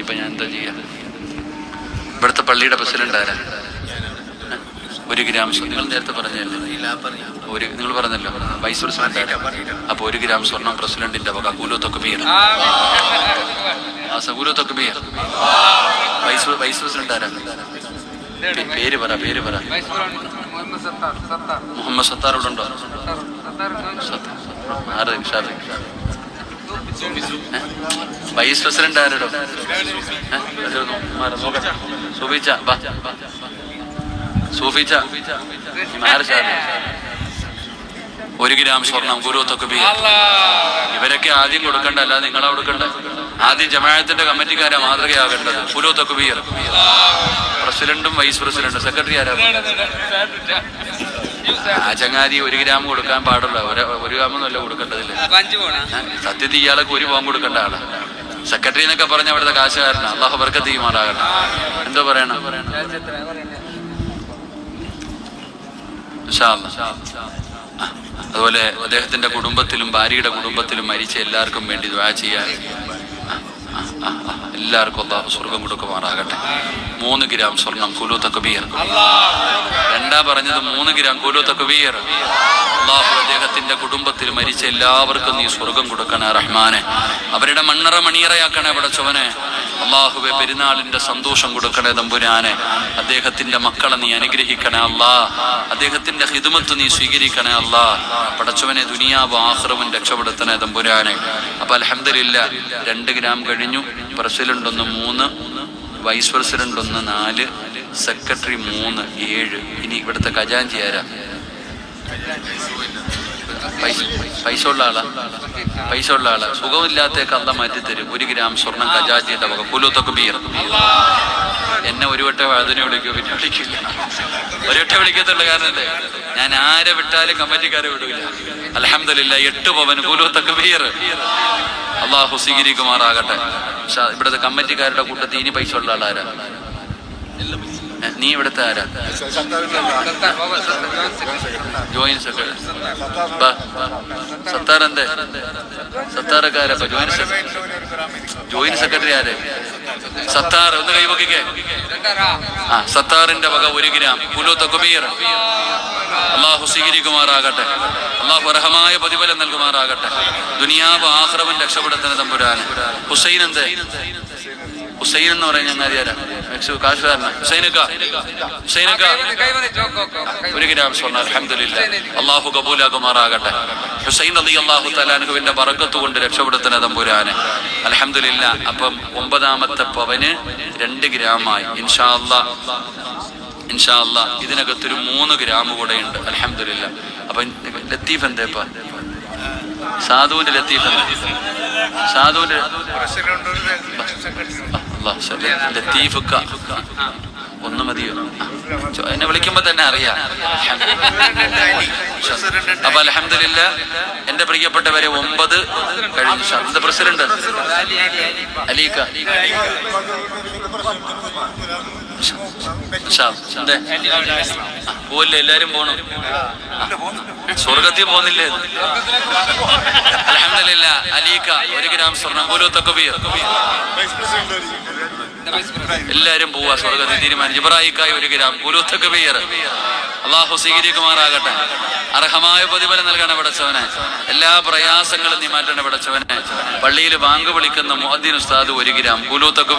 ഇപ്പൊ ഞാൻ എന്താ ചെയ്യാ? ഇവിടുത്തെ പള്ളിയുടെ പ്രസിഡന്റ് ആരാ? ഒരു ഗ്രാം നിങ്ങൾ നേരത്തെ പറഞ്ഞല്ലേ? ഒരു നിങ്ങൾ പറഞ്ഞല്ലോ. വൈസ് പ്രസിഡന്റ് അപ്പൊ ഒരു ഗ്രാം സ്വർണം പ്രസിഡന്റിന്റെ വക കൂലത്തൊക്കെ ബിയർ ആ സകൂലോത്തൊക്കെ ബിയർ വൈസ് വൈസ് പ്രസിഡന്റ് ആരാ? പേര് പറ പേര് പറ. മുഹമ്മദ് സത്താർ ഇവിടെ ഉണ്ടോ? സത്താർ. ഷാഫി? വൈസ് പ്രസിഡന്റ് ആരോടോ? സൂഫിച്ച സൂഫിച്ച ഒരു ഗ്രാം സ്വർണം ഗുരുത്തൊക്കെ ഇവരൊക്കെ ആദ്യം കൊടുക്കണ്ട അല്ലാതെ നിങ്ങളാ കൊടുക്കണ്ട. ആദ്യം ജമാഅത്തിന്റെ കമ്മിറ്റിക്കാരാ മാതൃകയാകേണ്ടത്. ഗുരുത്തൊക്കെ പ്രസിഡന്റും വൈസ് പ്രസിഡന്റും. സെക്രട്ടറി ആരാ? ആ ചങ്ങാതി ഒരു ഗ്രാം കൊടുക്കാൻ പാടുള്ള. ഒരു ഗ്രാമം അല്ല കൊടുക്കേണ്ടതില്ല സത്യത്തിൽ ഇയാളൊക്കെ ഒരു പോകാൻ കൊടുക്കേണ്ട ആളാ. സെക്രട്ടറി എന്നൊക്കെ പറഞ്ഞ അവിടുത്തെ കാശുകാരനാണ് അള്ളാഹു ബർക്കത്ത് ചെയ്യുമാറാകട്ടെ എന്തോ പറയണം? അതുപോലെ അദ്ദേഹത്തിന്റെ കുടുംബത്തിലും ഭാര്യയുടെ കുടുംബത്തിലും മരിച്ച എല്ലാവർക്കും വേണ്ടി ദ്വാ ചെയ്യാൻ എല്ലാവർക്കും അള്ളാഹു സ്വർഗം കൊടുക്കുമാറാകട്ടെ. മൂന്ന് ഗ്രാം സ്വർണം കുലു തക്ബീർ. രണ്ടാ പറഞ്ഞത് മൂന്ന് ഗ്രാം കുലു തക്ബീർ. അദ്ദേഹത്തിന്റെ കുടുംബത്തിൽ മരിച്ച എല്ലാവർക്കും നീ സ്വർഗം കൊടുക്കണേ റഹ്മാനെ. അവരുടെ മണ്ണറ മണിയറയാക്കണേ പടച്ചവനെ അള്ളാഹുവെ പെരുന്നാളിന്റെ സന്തോഷം കൊടുക്കണേ തമ്പുരാനെ അദ്ദേഹത്തിന്റെ മക്കളെ നീ അനുഗ്രഹിക്കണേ അല്ലാ അദ്ദേഹത്തിന്റെ ഹിദുമത്ത് നീ സ്വീകരിക്കണേ അല്ലാ പടച്ചവനെ ദുനിയാവ് ആഹ്റവും രക്ഷപ്പെടുത്തണേ തമ്പുരാനെ അപ്പൊ അലഹമില്ല രണ്ട് ഗ്രാം കഴിഞ്ഞു. പ്രസിഡന്റ് ഒന്ന് മൂന്ന് വൈസ് പ്രസിഡന്റ് ഒന്ന് നാല് സെക്രട്ടറി മൂന്ന് ഏഴ്. ഇനി ഇവിടുത്തെ ഖജാൻജി ആരാ? പൈസ ഉള്ള ആളാ. പൈസ ഉള്ള ആളാ സുഖമില്ലാത്തേക്ക് മാറ്റി തരും. ഒരു ഗ്രാം സ്വർണം ഖജാജിയുടെ വക കുലത്തൊക്കെ ബീർ. എന്നെ ഒരു വട്ടം അതിനെ വിളിക്കൂ പിന്നെ വിളിക്കില്ല. ഒരു വട്ടം വിളിക്കത്തുള്ള കാരണല്ലേ? ഞാൻ ആരെ വിട്ടാലും കമ്മിറ്റിക്കാരെ വിടൂല. അലഹമില്ല എട്ട് പവൻ കുലുത്തൊക്കെ ബീർ. അള്ളാഹു സ്വീകരിക്കുമാറാകട്ടെ. കുമാറാകട്ടെ ഇവിടുത്തെ കമ്മിറ്റിക്കാരുടെ കൂട്ടത്തിൽ ഇനി പൈസ ഉള്ള ആളാരാ? നീ ഇവിടുത്തെ ആരാ? ജോയിന്റ് സെക്രട്ടറി സത്താർ എന്തേ സത്താറൊക്കെ ആരാ ജോയിന്റ് സെക്രട്ടറി ആര്? സത്താർ ഒന്ന് കൈവക്കിക്കേ ആ സത്താറിന്റെ വക ഒരു ഗ്രാം. കുലു തക്കുബീർ അള്ളാഹു സ്വീകരിക്കുമാറാകട്ടെ. അള്ളാഹു അർഹമായ പ്രതിഫലം നൽകുമാറാകട്ടെ. ദുനിയാവ് ആഹ്റവൻ രക്ഷപ്പെടുത്തുന്ന തമ്പുരാൻ ഹുസൈൻ എന്തേ ഹുസൈൻ എന്ന് പറയുന്ന ചങ്ങാതി ഒരു ഗ്രാം സ്വർണ അലഹമില്ല അള്ളാഹു കബൂലാകുമാറാകട്ടെ. ഹുസൈൻ അലി അള്ളാഹു തലാനുഹുവിന്റെ വറക്കത്ത് കൊണ്ട് രക്ഷപ്പെടുത്തുന്ന തമ്പുരാന്. അലഹമില്ല അപ്പം ഒമ്പതാമത്തെ പവന് രണ്ട് ഗ്രാമായി. ഇൻഷാ ഇൻഷാല്ല ഇൻഷാ അല്ലാ ഇതിനകത്തൊരു മൂന്ന് ഗ്രാം കൂടെ ഉണ്ട് അലഹമില്ല അപ്പൊ ലത്തീഫ് എന്തേപ്പ സാധുവിന്റെ ലത്തീഫ് സാധുവിന്റെ അല്ലാ, ശരി. ലത്തീഫ് ക. ഒന്ന് മതിയോ? എന്നെ വിളിക്കുമ്പോ തന്നെ അറിയാം. അപ്പൊ അലഹമില്ല എന്റെ പ്രിയപ്പെട്ടവരെ ഒമ്പത് കഴിഞ്ഞു. എന്താ പ്രസിഡന്റ്? അലീക്ക പോവല്ലേ? എല്ലാരും പോണു? സ്വർഗത്തിൽ പോകുന്നില്ലേ? അലഹമില്ല അലീക്ക ഒരു ഗ്രാം സ്വർണം. പോലോ തക്കബീർ എല്ലാരും പോവാ സ്വർഗത്തിൽ തീരുമാനിച്ചു. ഇബ്രാഹിക്കായി ഒരു ഗ്രാം. കുലുത്തൊക്കെ പേര് അള്ളാഹു സ്വീകരിക്കുമാറാകട്ടെ. അർഹമായ പ്രതിഫലം നൽകണ പടച്ചവനെ. എല്ലാ പ്രയാസങ്ങളും നീ മാറ്റണ പടച്ചവനെ. പള്ളിയിൽ ബാങ്ക് വിളിക്കുന്ന മുഅദ്ദിൻ ഉസ്താദ് ഒരു ഗ്രാം. കുലൂത്തൊക്കെ